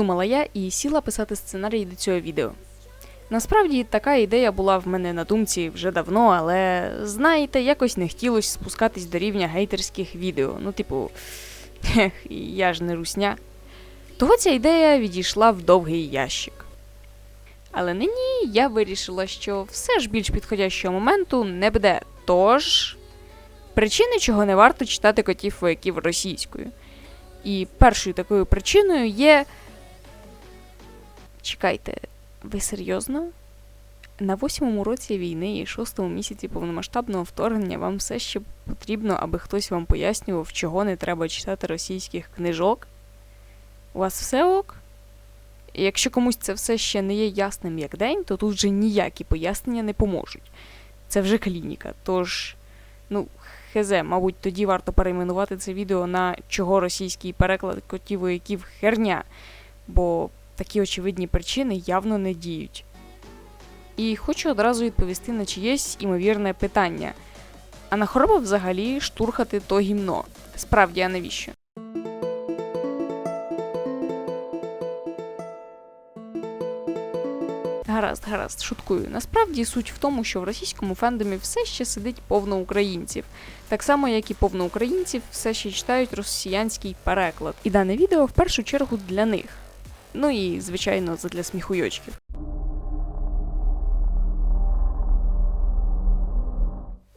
Подумала я і сіла писати сценарій до цього відео. Насправді така ідея була в мене на думці вже давно, але знаєте, якось не хотілося спускатись до рівня гейтерських відео. Ну, типу, ех, я ж не русня. Того ця ідея відійшла в довгий ящик. Але нині я вирішила, що все ж більш підходящого моменту не буде. Тож причини, чого не варто читати котів вояків російською. І першою такою причиною є. Чекайте, ви серйозно? На восьмому році війни і шостому місяці повномасштабного вторгнення вам все ще потрібно, аби хтось вам пояснював, чого не треба читати російських книжок? У вас все ок? І якщо комусь це все ще не є ясним як день, то тут вже ніякі пояснення не поможуть. Це вже клініка. Тож, ну, хезе, мабуть, тоді варто перейменувати це відео на чого російський переклад котів вояків херня, бо такі очевидні причини явно не діють. І хочу одразу відповісти на чиєсь імовірне питання. А на хороба взагалі штурхати то гімно. Справді, а навіщо? Гаразд, гаразд, шуткую. Насправді суть в тому, що в російському фендомі все ще сидить повно українців, так само як і повно українців все ще читають росіянський переклад. І дане відео в першу чергу для них. Ну і, звичайно, задля сміхуйочків.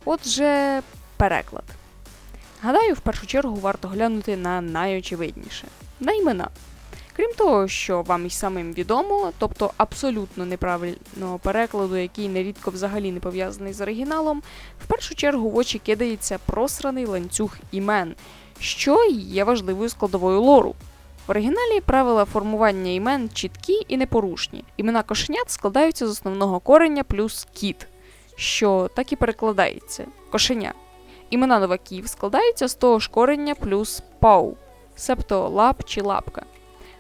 Отже, переклад. Гадаю, в першу чергу варто глянути на найочевидніше на імена. Крім того, що вам і самим відомо, тобто абсолютно неправильного перекладу, який нерідко взагалі не пов'язаний з оригіналом, в першу чергу в очі кидається просраний ланцюг імен, що є важливою складовою лору. В оригіналі правила формування імен чіткі і непорушні. Імена кошенят складаються з основного кореня плюс кіт, що так і перекладається кошеня. Імена новаків складаються з того ж корення плюс пау, себто лап чи лапка.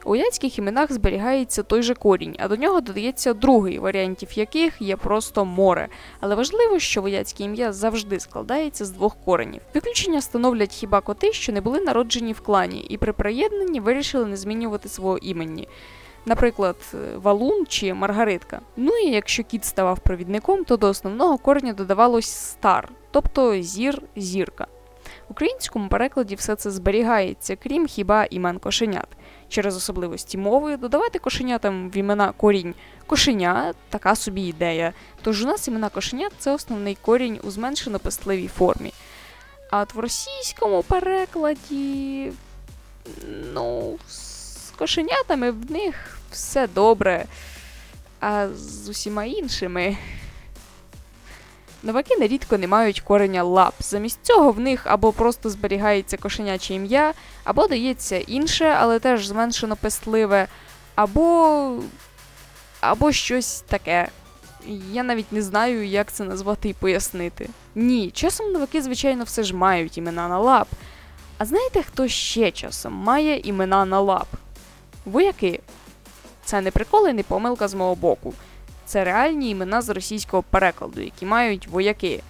У яцьких іменах зберігається той же корінь, а до нього додається другий, варіантів яких є просто море. Але важливо, що вояцьке ім'я завжди складається з двох коренів. Виключення становлять хіба коти, що не були народжені в клані, і при приєднанні вирішили не змінювати свого імені. Наприклад, Валун чи Маргаритка. Ну і якщо кіт ставав провідником, то до основного кореня додавалось стар, тобто зір зірка. В українському перекладі все це зберігається, крім хіба імен кошенят. Через особливості мови додавати кошенятам в імена корінь кошеня така собі ідея. Тож у нас імена кошенят це основний корінь у зменшено пестливій формі. А от в російському перекладі. Ну, з кошенятами в них все добре. А з усіма іншими. Новаки нерідко не мають кореня лап. Замість цього в них або просто зберігається кошеняче ім'я, або дається інше, але теж зменшено пестливе, або. або щось таке. Я навіть не знаю, як це назвати і пояснити. Ні, часом новаки, звичайно, все ж мають імена на лап. А знаєте, хто ще часом має імена на лап? Вояки. Це не прикол і не помилка з мого боку. Це реальні імена з російського перекладу, які мають вояки.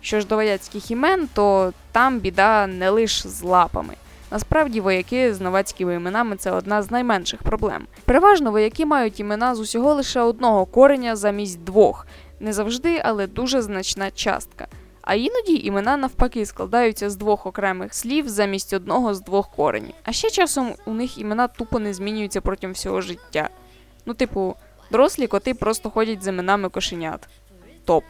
Що ж до вояцьких імен, то там біда не лише з лапами. Насправді вояки з новацькими іменами це одна з найменших проблем. Переважно вояки мають імена з усього лише одного кореня замість двох, не завжди, але дуже значна частка. А іноді імена навпаки складаються з двох окремих слів замість одного з двох коренів. А ще часом у них імена тупо не змінюються протягом всього життя. Ну, типу, дорослі коти просто ходять з іменами кошенят. Топ.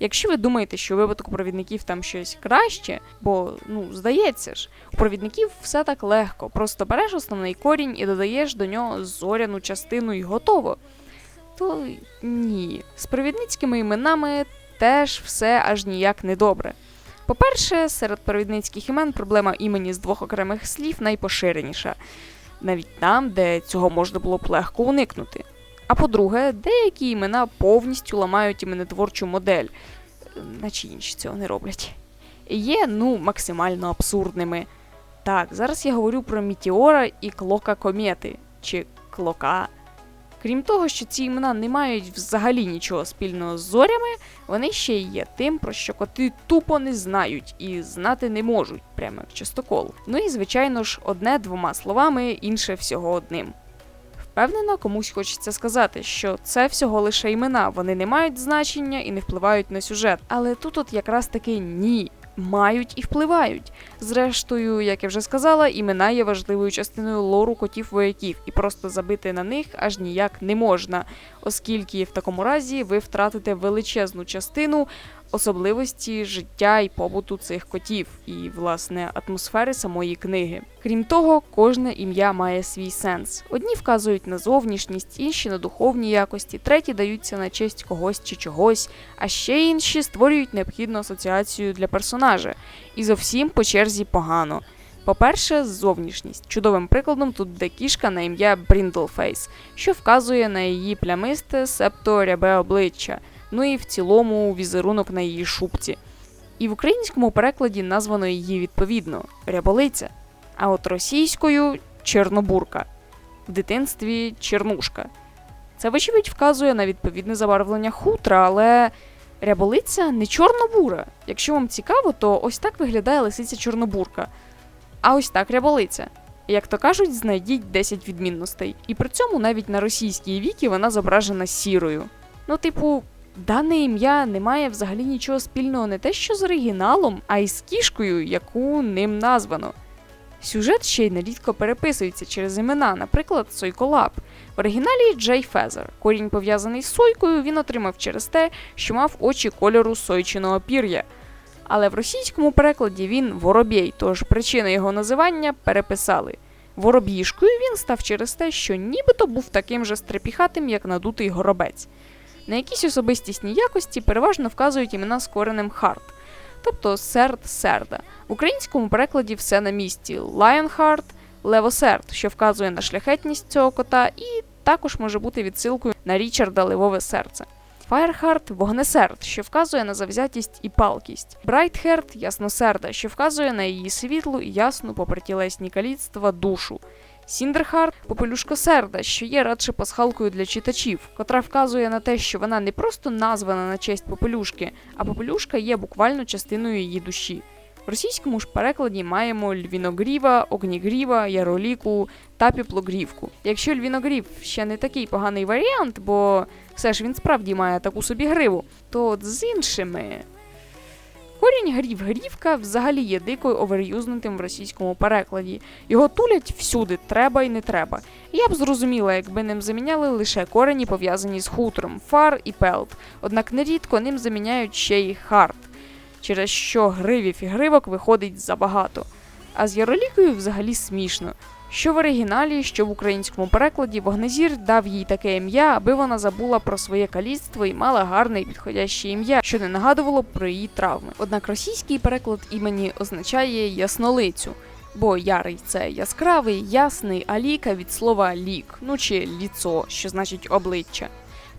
Якщо ви думаєте, що у випадку провідників там щось краще, бо ну здається ж, у провідників все так легко. Просто береш основний корінь і додаєш до нього зоряну частину і готово. То ні, з провідницькими іменами теж все аж ніяк не добре. По-перше, серед провідницьких імен проблема імені з двох окремих слів найпоширеніша, навіть там, де цього можна було б легко уникнути. А по-друге, деякі імена повністю ламають іменотворчу модель, наче інші цього не роблять. Є, ну, максимально абсурдними. Так, зараз я говорю про Мітіора і Клока Комети чи Клока. Крім того, що ці імена не мають взагалі нічого спільного з зорями, вони ще є тим, про що коти тупо не знають і знати не можуть, прямо як частокол. Ну і звичайно ж, одне двома словами, інше всього одним. Впевнена, комусь хочеться сказати, що це всього лише імена, вони не мають значення і не впливають на сюжет. Але тут от якраз таки ні. Мають і впливають. Зрештою, як я вже сказала, імена є важливою частиною лору котів вояків, і просто забити на них аж ніяк не можна, оскільки в такому разі ви втратите величезну частину особливості життя і побуту цих котів, і, власне, атмосфери самої книги. Крім того, кожне ім'я має свій сенс. Одні вказують на зовнішність, інші на духовні якості, треті даються на честь когось чи чогось, а ще інші створюють необхідну асоціацію для персонажа. І зовсім по черзі погано. По-перше, зовнішність. Чудовим прикладом тут буде кішка на ім'я Бріндлфейс, що вказує на її плямисте, септо рябе обличчя, ну і в цілому візерунок на її шубці. І в українському перекладі названо її відповідно ряболиця, а от російською чорнобурка, в дитинстві чернушка. Це, вочевидь, вказує на відповідне забарвлення хутра, але ряболиця не чорнобура. Якщо вам цікаво, то ось так виглядає лисиця чорнобурка. А ось так ряболиця. Як то кажуть, знайдіть 10 відмінностей. І при цьому навіть на російській вікі вона зображена сірою. Ну, типу, дане ім'я не має взагалі нічого спільного не те, що з оригіналом, а й з кішкою, яку ним названо. Сюжет ще й нерідко переписується через імена, наприклад, Сойколап. В оригіналі Джей Фезер. Корінь пов'язаний з сойкою він отримав через те, що мав очі кольору сойчиного пір'я. Але в російському перекладі він воробєй, тож причини його називання переписали. Вороб'їшкою він став через те, що нібито був таким же стрепіхатим, як надутий горобець. На якісь особистісні якості переважно вказують імена з коренем харт, тобто серд серда. В українському перекладі все на місці Lionheart, левосерд, що вказує на шляхетність цього кота, і також може бути відсилкою на Річарда Левове серце. Fireheart – вогнесерд, що вказує на завзятість і палкість. Брайтхерд – ясносерда, що вказує на її світлу і ясну, попри тілесні каліцтва, душу. Сіндерхард – попелюшкосерда, що є радше пасхалкою для читачів, котра вказує на те, що вона не просто названа на честь попелюшки, а попелюшка є буквально частиною її душі. В російському ж перекладі маємо львіногріва, огнігріва, яроліку та піплогрівку. Якщо львіногрів ще не такий поганий варіант, бо все ж він справді має таку собі гриву, то з іншими. Корінь грів грівка взагалі є дико оверюзнутим в російському перекладі. Його тулять всюди, треба і не треба. Я б зрозуміла, якби ним заміняли лише корені, пов'язані з хутором, фар і пелт, однак нерідко ним заміняють ще й хард, через що гривів і гривок виходить забагато. А з яролікою взагалі смішно. Що в оригіналі, що в українському перекладі Вогнезір дав їй таке ім'я, аби вона забула про своє каліцтво і мала гарне і підходяще ім'я, що не нагадувало про її травми. Однак російський переклад імені означає яснолицю, бо ярий це яскравий, ясний, а ліка від слова лік, ну чи ліцо, що значить обличчя.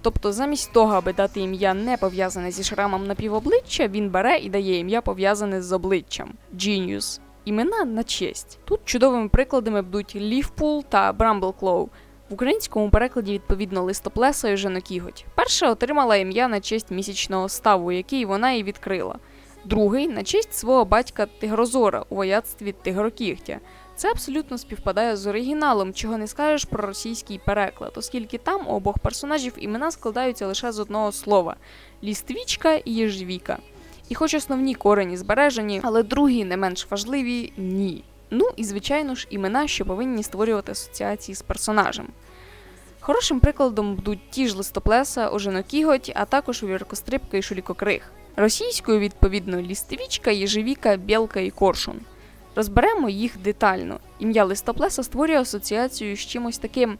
Тобто, замість того, аби дати ім'я не пов'язане зі шрамом на півобличчя, він бере і дає ім'я пов'язане з обличчям Genius. Імена на честь. Тут чудовими прикладами будуть Лівпул та Брамблклоу. В українському перекладі відповідно листоплеса і Женокіготь. Перша отримала ім'я на честь місячного ставу, який вона і відкрила. Другий на честь свого батька Тигрозора у вояцтві Тигрокігтя. Це абсолютно співпадає з оригіналом, чого не скажеш про російський переклад, оскільки там у обох персонажів імена складаються лише з одного слова ліствічка і єжвіка. І хоч основні корені збережені, але другі не менш важливі ні. Ну і звичайно ж імена, що повинні створювати асоціації з персонажем. Хорошим прикладом будуть ті ж листоплеса, ожинокіготь, а також віркострибка і шулікокриг. Російською, відповідно, лістовічка, єжевіка, білка і коршун. Розберемо їх детально. Ім'я листоплеса створює асоціацію з чимось таким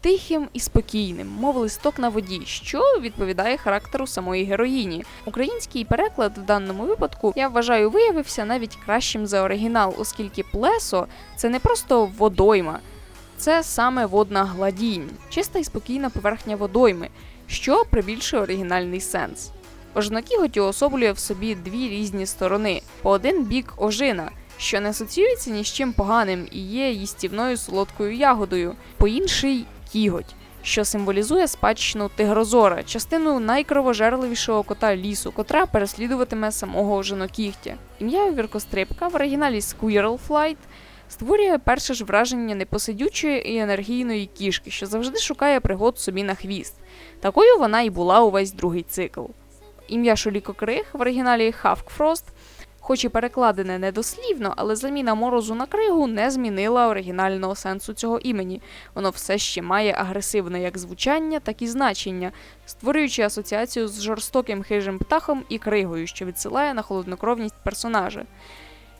тихим і спокійним, мов листок на воді, що відповідає характеру самої героїні. Український переклад в даному випадку я вважаю виявився навіть кращим за оригінал, оскільки плесо це не просто водойма, це саме водна гладінь, чиста і спокійна поверхня водойми, що прибільшує оригінальний сенс. Ожинокіготь уособлює в собі дві різні сторони: по один бік ожина, що не асоціюється ні з чим поганим і є їстівною солодкою ягодою, по інший кіготь, що символізує спадщину тигрозора, частину найкровожерливішого кота лісу, котра переслідуватиме самого ожинокігтя. Ім'я віркострибка в оригіналі Squirrel Flight створює перше ж враження непосидючої і енергійної кішки, що завжди шукає пригод собі на хвіст. Такою вона і була увесь другий цикл. Ім'я Шолікокриг в оригіналі Хавкфрост, хоч і перекладене недослівно, але заміна морозу на кригу не змінила оригінального сенсу цього імені. Воно все ще має агресивне як звучання, так і значення, створюючи асоціацію з жорстоким хижим птахом і кригою, що відсилає на холоднокровність персонажа.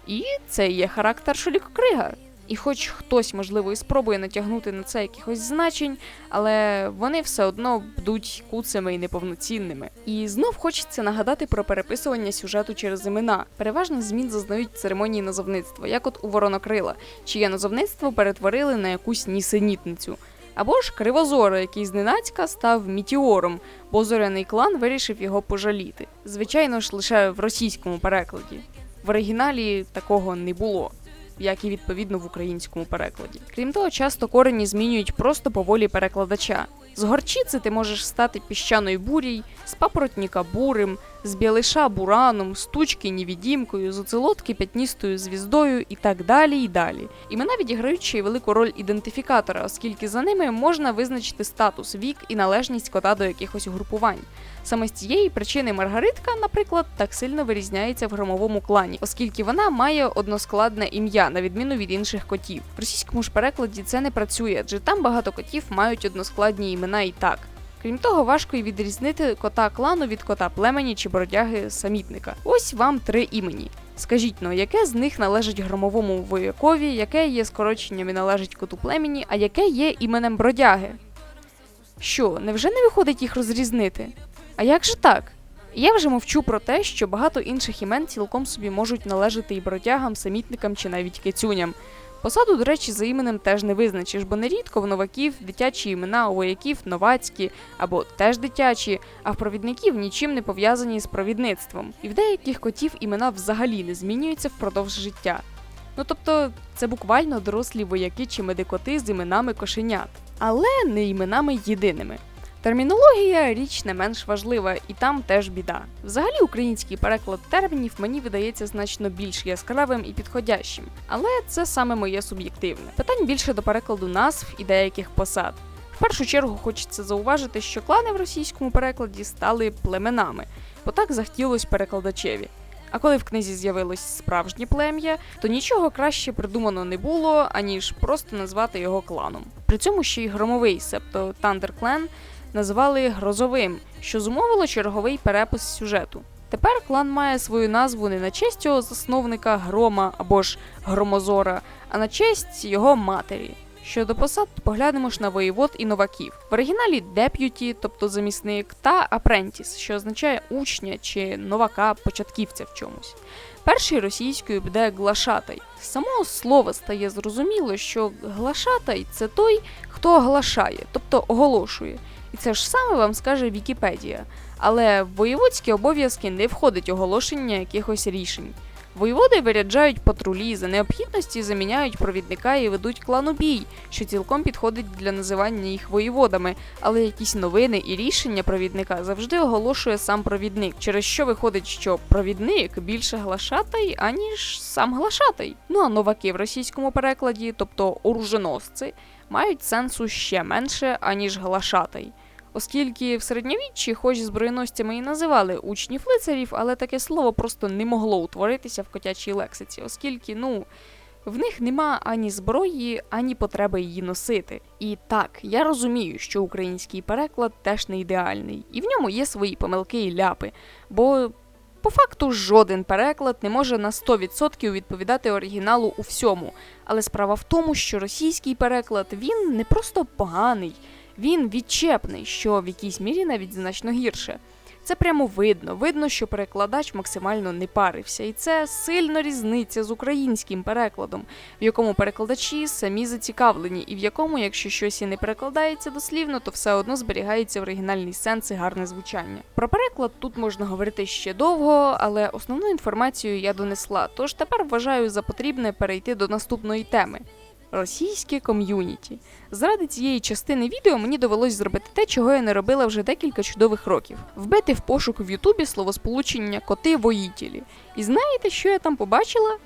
І це є характер Шолікокрига. І хоч хтось, можливо, і спробує натягнути на це якихось значень, але вони все одно будуть куцими і неповноцінними. І знов хочеться нагадати про переписування сюжету через імена. Переважно змін зазнають церемонії назовництва, як от у Воронокрила, чиє назовництво перетворили на якусь нісенітницю. Або ж Кривозора, який зненацька став мітіором, бо зоряний клан вирішив його пожаліти. Звичайно ж, лише в російському перекладі. В оригіналі такого не було як і відповідно в українському перекладі. Крім того, часто корені змінюють просто по волі перекладача. З горчиці ти можеш стати піщаною бурій, з папоротніка бурим, з білиша бураном, з тучки невідімкою, з оцелотки п'ятністою звіздою і так далі. і далі. Імена відіграють ще й велику роль ідентифікатора, оскільки за ними можна визначити статус, вік і належність кота до якихось угрупувань. Саме з цієї причини Маргаритка, наприклад, так сильно вирізняється в громовому клані, оскільки вона має односкладне ім'я, на відміну від інших котів. В російському ж перекладі це не працює, адже там багато котів мають односкладні імена і так. Крім того, важко й відрізнити кота клану від кота племені чи бродяги самітника. Ось вам три імені. Скажіть ну, яке з них належить громовому воякові, яке є скороченням і належить коту племені, а яке є іменем бродяги? Що, невже не виходить їх розрізнити? А як же так? Я вже мовчу про те, що багато інших імен цілком собі можуть належати і бродягам, самітникам чи навіть кицюням. Посаду, до речі, за іменем теж не визначиш, бо нерідко в новаків дитячі імена, у вояків новацькі або теж дитячі, а в провідників нічим не пов'язані з провідництвом. І в деяких котів імена взагалі не змінюються впродовж життя. Ну тобто, це буквально дорослі вояки чи медикоти з іменами кошенят, але не іменами єдиними. Термінологія річ не менш важлива, і там теж біда. Взагалі, український переклад термінів мені видається значно більш яскравим і підходящим, але це саме моє суб'єктивне. Питань більше до перекладу назв і деяких посад. В першу чергу хочеться зауважити, що клани в російському перекладі стали племенами, бо так захотілось перекладачеві. А коли в книзі з'явилось справжнє плем'я, то нічого краще придумано не було, аніж просто назвати його кланом. При цьому ще й громовий, себто Thunder Clan, назвали грозовим, що зумовило черговий перепис сюжету. Тепер клан має свою назву не на честь його засновника Грома або ж Громозора, а на честь його матері. Щодо посад, поглянемо ж на воєвод і новаків. В оригіналі деп'юті, тобто замісник, та апрентіс, що означає учня чи новака, початківця в чомусь. Перший російською буде глашатай. З самого слова стає зрозуміло, що глашатай це той, хто оглашає, тобто оголошує. І це ж саме вам скаже Вікіпедія. Але в воєводські обов'язки не входить оголошення якихось рішень. Воєводи виряджають патрулі, за необхідності заміняють провідника і ведуть клану бій, що цілком підходить для називання їх воєводами, але якісь новини і рішення провідника завжди оголошує сам провідник, через що виходить, що провідник більше глашатай, аніж сам глашатай. Ну а новаки в російському перекладі, тобто оруженосці, мають сенсу ще менше, аніж глашатай. Оскільки в середньовіччі, хоч зброєносцями і називали учнів лицарів, але таке слово просто не могло утворитися в котячій лексиці, оскільки, ну, в них нема ані зброї, ані потреби її носити. І так, я розумію, що український переклад теж не ідеальний, і в ньому є свої помилки і ляпи, бо. По факту жоден переклад не може на 100% відповідати оригіналу у всьому. Але справа в тому, що російський переклад він не просто поганий, він відчепний, що в якійсь мірі навіть значно гірше. Це прямо видно. Видно, що перекладач максимально не парився, і це сильно різниця з українським перекладом, в якому перекладачі самі зацікавлені, і в якому, якщо щось і не перекладається дослівно, то все одно зберігається оригінальний сенс і гарне звучання. Про переклад тут можна говорити ще довго, але основну інформацію я донесла. Тож тепер вважаю за потрібне перейти до наступної теми російське ком'юніті. Заради цієї частини відео мені довелось зробити те, чого я не робила вже декілька чудових років: вбити в пошук в Ютубі словосполучення коти воїтілі. І знаєте, що я там побачила?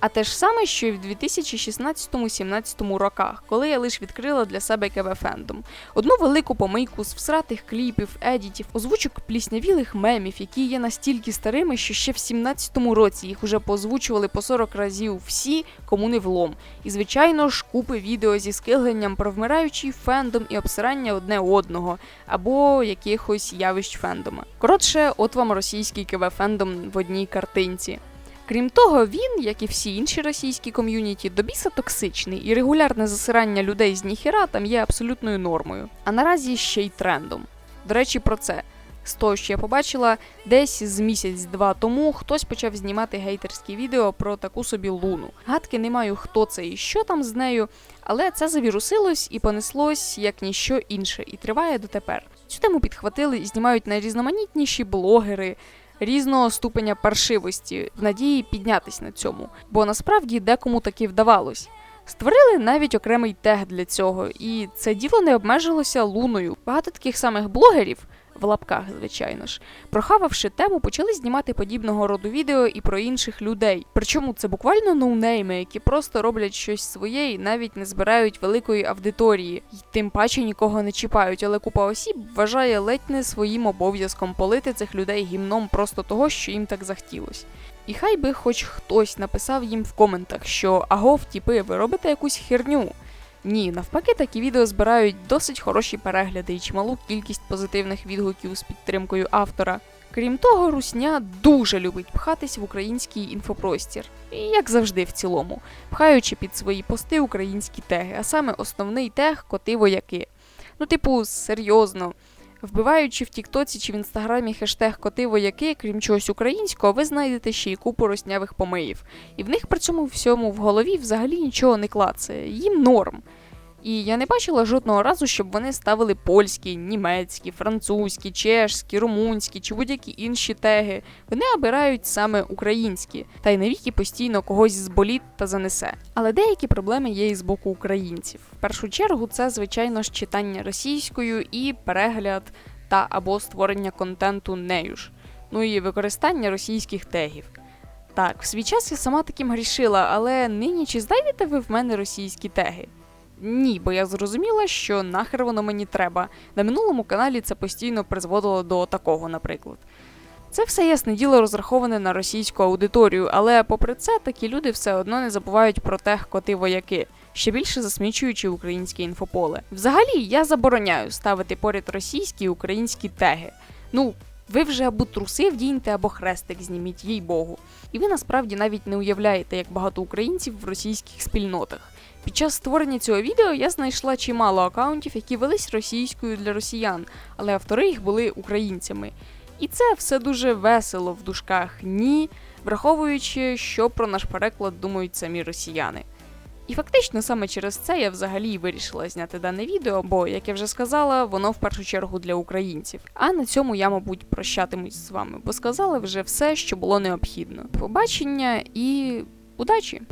А те ж саме, що і в 2016-17 роках, коли я лише відкрила для себе КВ фендом. Одну велику помийку з всратих кліпів, едітів, озвучок пліснявілих мемів, які є настільки старими, що ще в 17-му році їх уже поозвучували по 40 разів всі, кому не влом. І звичайно ж купи відео зі скигленням про вмираючий фендом і обсирання одне одного, або якихось явищ фендома. Коротше, от вам російський КВ фендом в одній картинці. Крім того, він, як і всі інші російські ком'юніті, до біса токсичний, і регулярне засирання людей з ніхіра там є абсолютною нормою. А наразі ще й трендом. До речі, про це. З того, що я побачила, десь з місяць-два тому хтось почав знімати гейтерські відео про таку собі луну. Гадки не маю, хто це і що там з нею, але це завірусилось і понеслось як ніщо інше, і триває дотепер. Цю тему підхватили і знімають найрізноманітніші блогери, різного ступеня паршивості в надії піднятись на цьому, бо насправді декому таки вдавалось. Створили навіть окремий тег для цього, і це діло не обмежилося луною. Багато таких самих блогерів. В лапках, звичайно ж, прохававши тему, почали знімати подібного роду відео і про інших людей. Причому це буквально ноунейми, які просто роблять щось своє і навіть не збирають великої аудиторії, і тим паче нікого не чіпають. Але купа осіб вважає ледь не своїм обов'язком полити цих людей гімном просто того, що їм так захотілось. І хай би хоч хтось написав їм в коментах, що агов, тіпи, ви робите якусь херню. Ні, навпаки, такі відео збирають досить хороші перегляди і чималу кількість позитивних відгуків з підтримкою автора. Крім того, Русня дуже любить пхатись в український інфопростір, і як завжди в цілому, пхаючи під свої пости українські теги, а саме основний тег коти вояки. Ну, типу, серйозно. Вбиваючи в Тіктоці чи в інстаграмі хештег коти вояки, крім чогось українського, ви знайдете ще й купу роснявих помиїв. І в них при цьому всьому в голові взагалі нічого не клацає, їм норм. І я не бачила жодного разу, щоб вони ставили польські, німецькі, французькі, чешські, румунські чи будь-які інші теги. Вони обирають саме українські, та й навіки постійно когось зболіт та занесе. Але деякі проблеми є і з боку українців. В першу чергу, це звичайно ж читання російською і перегляд та або створення контенту нею ж, ну і використання російських тегів. Так, в свій час я сама таким грішила, але нині чи знайдете ви в мене російські теги? Ні, бо я зрозуміла, що нахер воно мені треба. На минулому каналі це постійно призводило до такого, наприклад. Це все ясне діло розраховане на російську аудиторію, але попри це такі люди все одно не забувають про тех коти вояки, ще більше засмічуючи українське інфополе. Взагалі, я забороняю ставити поряд російські і українські теги. Ну, ви вже або труси вдіньте, або хрестик зніміть, їй Богу. І ви насправді навіть не уявляєте, як багато українців в російських спільнотах. Під час створення цього відео я знайшла чимало акаунтів, які велись російською для росіян, але автори їх були українцями. І це все дуже весело в дужках ні, враховуючи, що про наш переклад думають самі росіяни. І фактично саме через це я взагалі вирішила зняти дане відео, бо, як я вже сказала, воно в першу чергу для українців. А на цьому я, мабуть, прощатимусь з вами, бо сказала вже все, що було необхідно. Побачення і удачі!